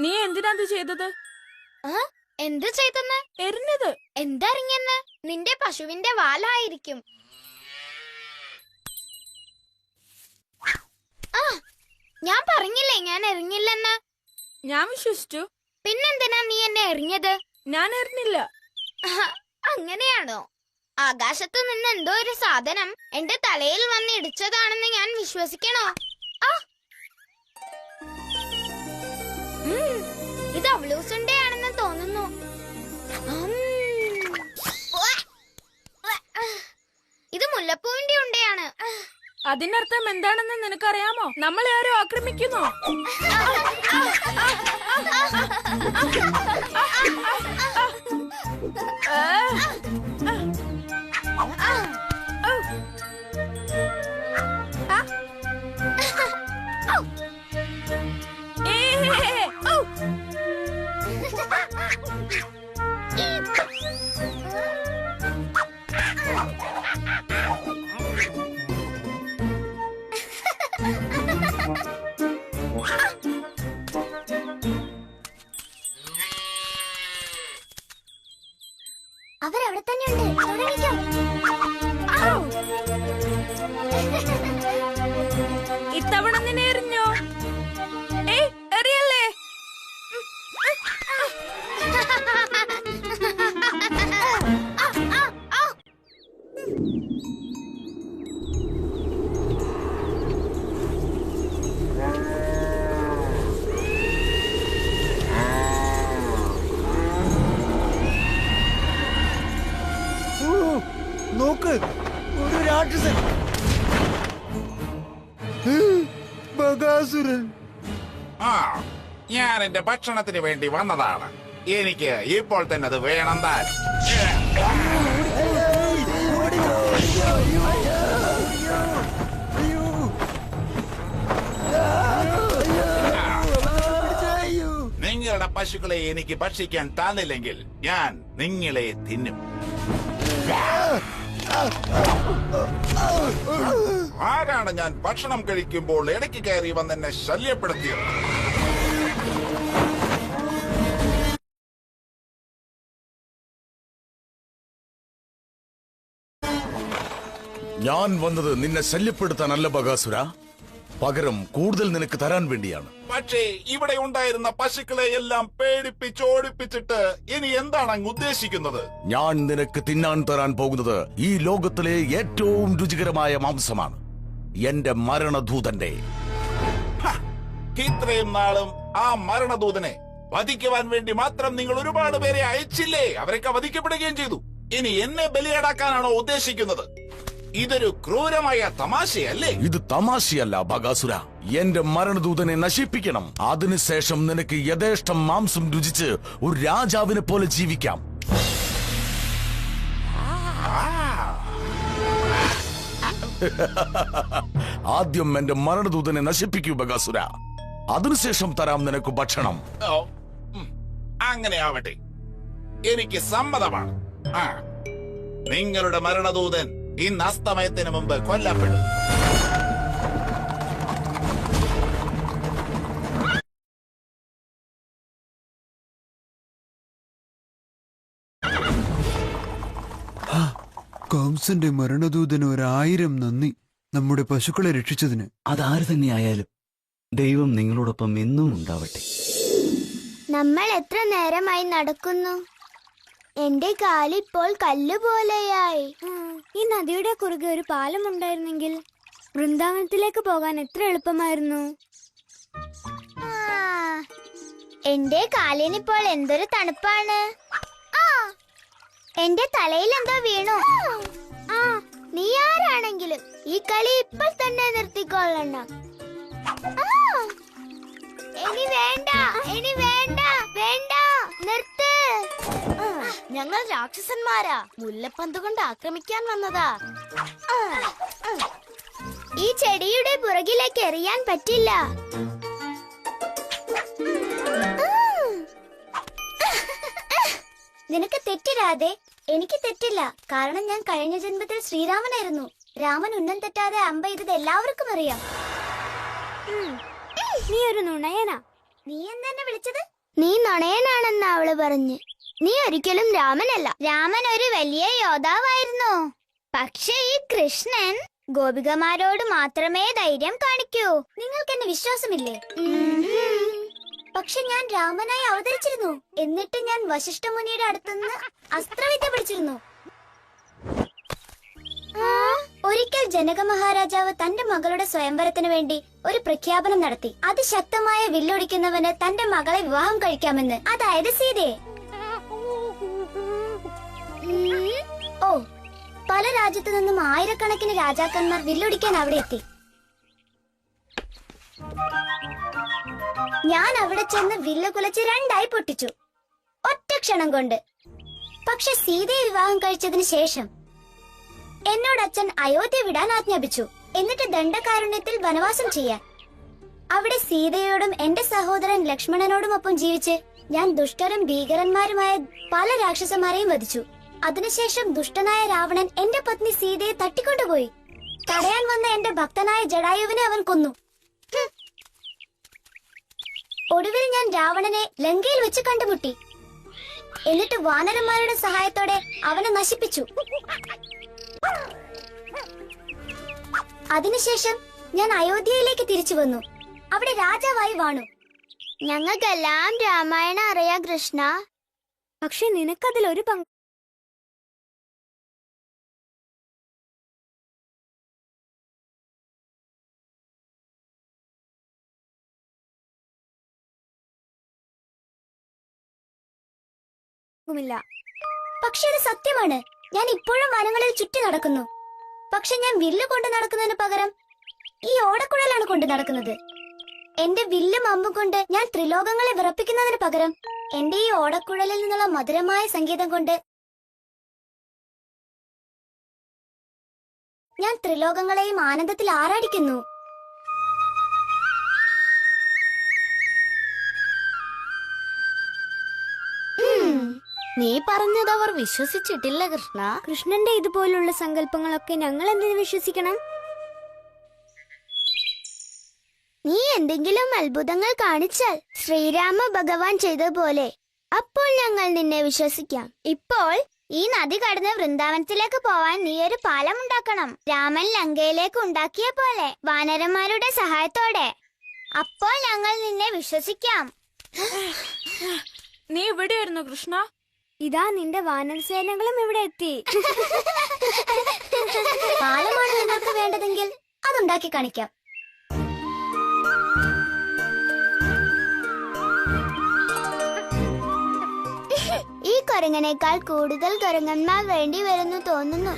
നീ എന്തിനാ ഇത് ചെയ്തത് ആ? എന്ത് ചെയ്തെന്ന്? എറിഞ്ഞത്. എന്തറിഞ്ഞെന്ന്? നിന്റെ പശുവിന്റെ വാലായിരിക്കും. ആ ഞാൻ പറഞ്ഞില്ലേ ഞാൻ എറിഞ്ഞില്ലെന്ന്? ഞാൻ വിശ്വസിച്ചു. പിന്നെന്തിനാ നീ എന്നെ എറിഞ്ഞത്? ഞാൻ എറിഞ്ഞില്ല. അങ്ങനെയാണോ? ആകാശത്ത് നിന്ന് എന്തോ ഒരു സാധനം എന്റെ തലയിൽ വന്ന് ഇടിച്ചതാണെന്ന് ഞാൻ വിശ്വസിക്കണോ? ആ. ഇത് അവലൂസുണ്ടയാണെന്ന് ഇത് മുല്ലപ്പൂവിന്റെ ഉണ്ടയാണ് അതിനർത്ഥം എന്താണെന്ന് നിനക്കറിയാമോ നമ്മളെ ആരോ ആക്രമിക്കുന്നു ഏ, എന്റെ ഭക്ഷണത്തിന് വേണ്ടി വന്നതാണ്. എനിക്ക് ഇപ്പോൾ തന്നെ അത് വേണം താൻ. നിങ്ങളുടെ പശുക്കളെ എനിക്ക് ഭക്ഷിക്കാൻ തന്നില്ലെങ്കിൽ ഞാൻ നിങ്ങളെ തിന്നും. ആരാണ് ഞാൻ ഭക്ഷണം കഴിക്കുമ്പോൾ ഇടയ്ക്ക് കയറി വന്നെന്നെ ശല്യപ്പെടുത്തിയത്? ഞാൻ വന്നത് നിന്നെ ശല്യപ്പെടുത്താനല്ല ബകാസുര പകരം കൂടുതൽ നിനക്ക് തരാൻ വേണ്ടിയാണ്. പക്ഷേ ഇവിടെ ഉണ്ടായിരുന്ന പശുക്കളെ എല്ലാം പേടിപ്പിച്ച് ഓടിപ്പിച്ചിട്ട് ഇനി എന്താണ് അങ്ങ് ഉദ്ദേശിക്കുന്നത്? ഞാൻ നിനക്ക് തിന്നാൻ തരാൻ പോകുന്നത് ഈ ലോകത്തിലെ ഏറ്റവും രുചികരമായ മാംസമാണ്. എന്റെ മരണദൂതന്റെ. ഹ, ഇത്രയും നാളും ആ മരണദൂതനെ വധിക്കുവാൻ വേണ്ടി മാത്രം നിങ്ങൾ ഒരുപാട് പേരെ അയച്ചില്ലേ? അവരൊക്കെ വധിക്കപ്പെടുകയും ചെയ്തു. ഇനി എന്നെ ബലിയാടാക്കാനാണോ ഉദ്ദേശിക്കുന്നത്? ഇതൊരു ക്രൂരമായ തമാശയല്ലേ? ഇത് തമാശയല്ല ബകാസുര എന്റെ മരണദൂതനെ നശിപ്പിക്കണം. അതിനുശേഷം നിനക്ക് യഥേഷ്ടം മാംസം രുചിച്ച് ഒരു രാജാവിനെ പോലെ ജീവിക്കാം. ആദ്യം എന്റെ മരണദൂതനെ നശിപ്പിക്കൂ ബകാസുര അതിനുശേഷം തരാം നിനക്ക് ഭക്ഷണം. അങ്ങനെ ആവട്ടെ എനിക്ക് സമ്മതമാണ്. നിങ്ങളുടെ മരണദൂതൻ ഇന്ന് അസ്തമയത്തിന് മുമ്പ് കൊല്ലപ്പെടും. കംസന്റെ മരണദൂതന് ഒരായിരം നന്ദി. നമ്മുടെ പശുക്കളെ രക്ഷിച്ചതിന്. അതാര് തന്നെയായാലും ദൈവം നിങ്ങളോടൊപ്പം എന്നും ഉണ്ടാവട്ടെ. നമ്മൾ എത്ര നേരമായി നടക്കുന്നു? എന്റെ കാലിപ്പോൾ കല്ലുപോലെയായി ഈ നദിയുടെ കുറുകെ ഒരു പാലം ഉണ്ടായിരുന്നെങ്കിൽ വൃന്ദാവനത്തിലേക്ക് പോകാൻ എത്ര എളുപ്പമായിരുന്നു? എന്റെ കാലിനിപ്പോൾ എന്തൊരു തണുപ്പാണ്. എന്റെ തലയിൽ എന്തോ വീണു. ആ നീ ആരാണെങ്കിലും ഈ കളി ഇപ്പോൾ തന്നെ നിർത്തിക്കൊള്ളണം. ഇനി വേണ്ട ഇനി വേണ്ട വേണ്ട നിർത്ത്. ഞങ്ങൾ രാക്ഷസന്മാരാ. മുല്ലപ്പന്ത് കൊണ്ട് ആക്രമിക്കാൻ വന്നതാ. ഈ ചെടിയുടെ പുറകിലേക്ക് എറിയാൻ പറ്റില്ല. നിനക്ക് തെറ്റിരാതെ എനിക്ക് തെറ്റില്ല. കാരണം ഞാൻ കഴിഞ്ഞ ജന്മത്തിൽ ശ്രീരാമനായിരുന്നു. രാമൻ ഉന്നം തെറ്റാതെ അമ്പ ചെയ്തത് എല്ലാവർക്കും അറിയാം. നീ ഒരു നുണയനാ. നീ എന്തെന്നെ വിളിച്ചത്? നീ നുണയനാണെന്ന് അവൾ പറഞ്ഞു. നീ ഒരിക്കലും രാമനല്ല. രാമൻ ഒരു വലിയ യോദ്ധാവായിരുന്നു. പക്ഷേ ഈ കൃഷ്ണൻ ഗോപികമാരോട് മാത്രമേ ധൈര്യം കാണിക്കൂ. നിങ്ങൾക്ക് എന്നെ വിശ്വാസമില്ലേ പക്ഷെ ഞാൻ രാമനായി അവതരിച്ചിരുന്നു. എന്നിട്ട് ഞാൻ വശിഷ്ഠ മുനിയുടെ അടുത്തുനിന്ന് അസ്ത്രവിദ്യ പഠിച്ചിരുന്നു. ഒരിക്കൽ ജനക മഹാരാജാവ് തന്റെ മകളുടെ സ്വയംവരത്തിന് വേണ്ടി ഒരു പ്രഖ്യാപനം നടത്തി. അത് ശക്തമായ വില്ലൊടിക്കുന്നവന് തന്റെ മകളെ വിവാഹം കഴിക്കാമെന്ന്. അതായത് സീതയെ. രാജ്യത്തു നിന്നും ആയിരക്കണക്കിന് രാജാക്കന്മാർ വില്ലൊടിക്കാൻ അവിടെ എത്തി. ഞാൻ അവിടെ ചെന്ന് വില്ല് കുലച്ച് രണ്ടായി പൊട്ടിച്ചു. ഒറ്റ ക്ഷണം കൊണ്ട്. പക്ഷെ സീതയെ വിവാഹം കഴിച്ചതിന് ശേഷം എന്നോട് അച്ഛൻ അയോധ്യ വിടാൻ ആജ്ഞാപിച്ചു. എന്നിട്ട് ദണ്ഡകാരുണ്യത്തിൽ വനവാസം ചെയ്യാൻ. അവിടെ സീതയോടും എന്റെ സഹോദരൻ ലക്ഷ്മണനോടും ഒപ്പം ജീവിച്ച് ഞാൻ ദുഷ്ടരും ഭീകരന്മാരുമായ പല രാക്ഷസന്മാരെയും വധിച്ചു. അതിനുശേഷം ദുഷ്ടനായ രാവണൻ എന്റെ പത്നി സീതയെ തട്ടിക്കൊണ്ടുപോയി. തടയാൻ വന്ന എന്റെ ഭക്തനായ ജടായുവിനെ അവൻ കൊന്നു. ഒടുവിൽ ഞാൻ രാവണനെ ലങ്കയിൽ വെച്ച് കണ്ടുമുട്ടി. എന്നിട്ട് വാനരന്മാരുടെ സഹായത്തോടെ അവനെ നശിപ്പിച്ചു. അതിനുശേഷം ഞാൻ അയോധ്യയിലേക്ക് തിരിച്ചു വന്നു. അവിടെ രാജാവായി വാണു. ഞങ്ങൾക്കെല്ലാം രാമായണം അറിയാം കൃഷ്ണ. പക്ഷെ നിനക്കതിൽ ഒരു പങ്ക് ുമില്ല പക്ഷെ അത് സത്യമാണ്. ഞാൻ ഇപ്പോഴും വനങ്ങളിൽ ചുറ്റി നടക്കുന്നു. പക്ഷെ ഞാൻ വില്ല് കൊണ്ട് നടക്കുന്നതിന് പകരം ഈ ഓടക്കുഴലാണ് കൊണ്ട് നടക്കുന്നത്. എന്റെ വില്ലും അമ്പും കൊണ്ട് ഞാൻ ത്രിലോകങ്ങളെ വിറപ്പിക്കുന്നതിന് പകരം എന്റെ ഈ ഓടക്കുഴലിൽ നിന്നുള്ള മധുരമായ സംഗീതം കൊണ്ട് ഞാൻ ത്രിലോകങ്ങളെയും ആനന്ദത്തിൽ ആറാടിക്കുന്നു നീ പറഞ്ഞത് അവർ വിശ്വസിച്ചിട്ടില്ല കൃഷ്ണ. കൃഷ്ണന്റെ ഇതുപോലുള്ള സങ്കല്പങ്ങളൊക്കെ ഞങ്ങൾ എന്തിനു വിശ്വസിക്കണം? നീ എന്തെങ്കിലും അത്ഭുതങ്ങൾ കാണിച്ചാൽ ശ്രീരാമ ഭഗവാൻ ചെയ്ത പോലെ അപ്പോൾ ഞങ്ങൾ നിന്നെ വിശ്വസിക്കാം. ഇപ്പോൾ ഈ നദി കടന്ന് വൃന്ദാവനത്തിലേക്ക് പോവാൻ നീ ഒരു പാലം ഉണ്ടാക്കണം. രാമൻ ലങ്കയിലേക്ക് ഉണ്ടാക്കിയ പോലെ വാനരന്മാരുടെ സഹായത്തോടെ അപ്പോൾ ഞങ്ങൾ നിന്നെ വിശ്വസിക്കാം. നീ ഇവിടെയായിരുന്നു കൃഷ്ണ? ഇതാ നിന്റെ വാനരസേനകളും ഇവിടെ എത്തി. പാലമാണ് നിങ്ങൾക്ക് വേണ്ടതെങ്കിൽ അതുണ്ടാക്കി കാണിക്കാം. ഈ കുരങ്ങനേക്കാൾ കൂടുതൽ കുരങ്ങന്മാർ വേണ്ടി വരുന്നു തോന്നുന്നു.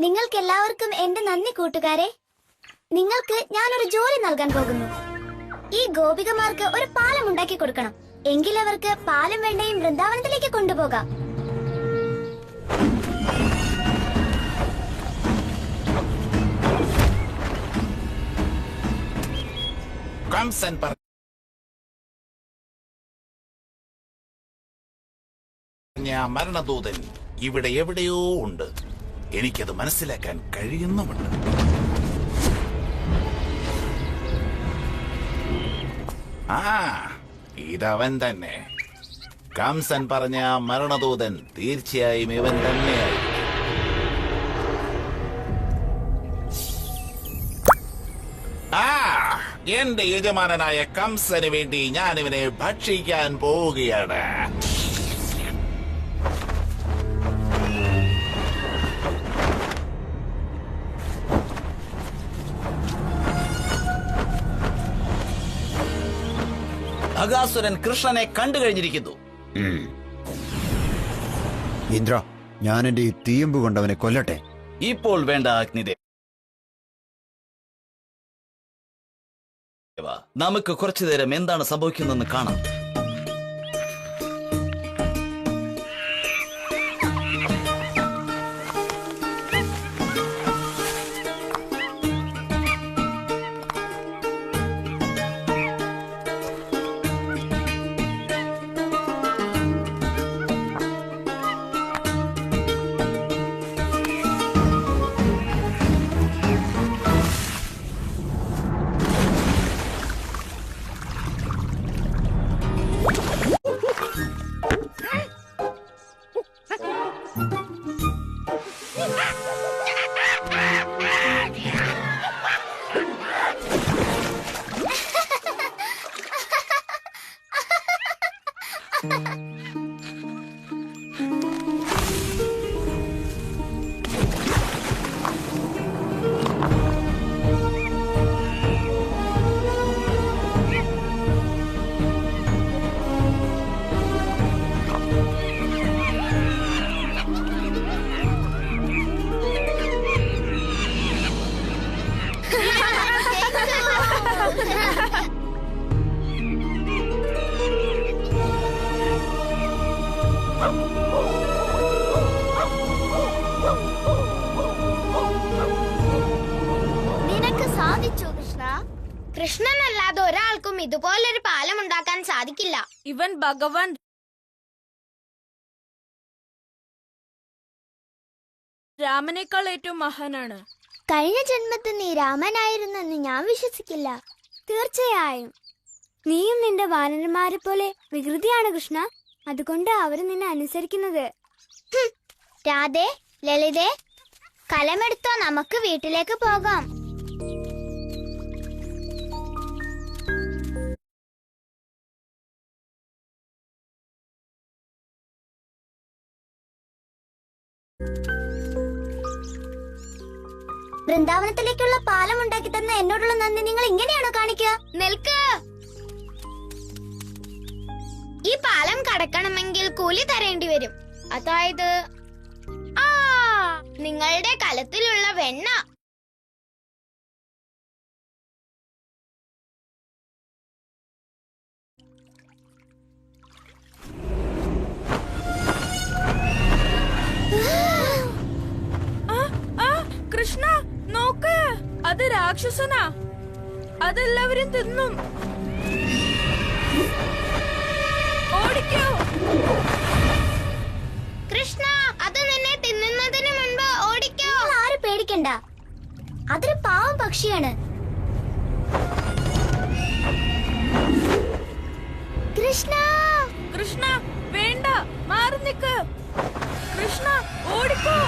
നിങ്ങൾക്ക് എല്ലാവർക്കും എന്റെ നന്ദി കൂട്ടുകാരെ. നിങ്ങൾക്ക് ഞാനൊരു ജോലി നൽകാൻ പോകുന്നു. ഈ ഗോപികമാർക്ക് ഒരു പാലം ഉണ്ടാക്കി കൊടുക്കണം. എങ്കിൽ അവർക്ക് പാലം വേണ്ടയും വൃന്ദാവനത്തിലേക്ക് കൊണ്ടുപോകാം. കംസൻ മരണദൂതൻ ഇവിടെ എവിടെയോ ഉണ്ട്. എനിക്കത് മനസ്സിലാക്കാൻ കഴിയുന്നുമുണ്ട്. ആ ഇതവൻ തന്നെ. കംസൻ പറഞ്ഞ ആ മരണദൂതൻ തീർച്ചയായും ഇവൻ തന്നെയായി ആ എന്റെ യജമാനായ കംസന് വേണ്ടി ഞാൻ ഇവനെ ഭക്ഷിക്കാൻ പോവുകയാണ്. ഭഗാസുരൻ കൃഷ്ണനെ കണ്ടു കഴിഞ്ഞിരിക്കുന്നു. ഇന്ദ്ര ഞാൻ എന്റെ ഈ തീയമ്പ് കൊണ്ടവനെ കൊല്ലട്ടെ. ഇപ്പോൾ വേണ്ട അഗ്നിദേവ നമുക്ക് കുറച്ചു നേരം എന്താണ് സംഭവിക്കുന്നതെന്ന് കാണാം. Ha! കൃഷ്ണനല്ലാതെ ഒരാൾക്കും ഇതുപോലൊരു പാലം ഉണ്ടാക്കാൻ സാധിക്കില്ല. ഇവൻ ഭഗവാൻ രാമനേക്കാൾ ഏറ്റവും മഹാനാണ്. കഴിഞ്ഞ ജന്മത്തിൽ നീ രാമനായിരുന്നെന്ന് ഞാൻ വിശ്വസിക്കില്ല. തീർച്ചയായും. നീയും നിന്റെ വാനരന്മാരെ പോലെ വികൃതിയാണ് കൃഷ്ണ. അതുകൊണ്ട് അവർ നിന്നെ അനുസരിക്കുന്നത്. രാധേ ലളിതേ കലമെടുത്തോ നമുക്ക് വീട്ടിലേക്ക് പോകാം. വൃന്ദാവനത്തിലേക്കുള്ള പാലം ഉണ്ടാക്കി തന്ന എന്നോടുള്ള നന്ദി നിങ്ങൾ ഇങ്ങനെയാണോ കാണിക്കുക? നിൽക്ക്. ഈ പാലം കടക്കണമെങ്കിൽ കൂലി തരേണ്ടി വരും. അതായത് ആ നിങ്ങളുടെ കലത്തിലുള്ള വെണ്ണ. അത് രാക്ഷസനാ. അതെല്ലാവരും തിന്നും. ഓടിക്കോ. കൃഷ്ണ അത് നിന്നെ തിന്നുന്നതിന് മുൻപ് ഓടിക്കോ. ആരും പേടിക്കണ്ട. അതൊരു പാവം പക്ഷിയാണ്. കൃഷ്ണ! കൃഷ്ണ വേണ്ട. മാറി നിക്ക്. കൃഷ്ണ ഓടിക്കോ.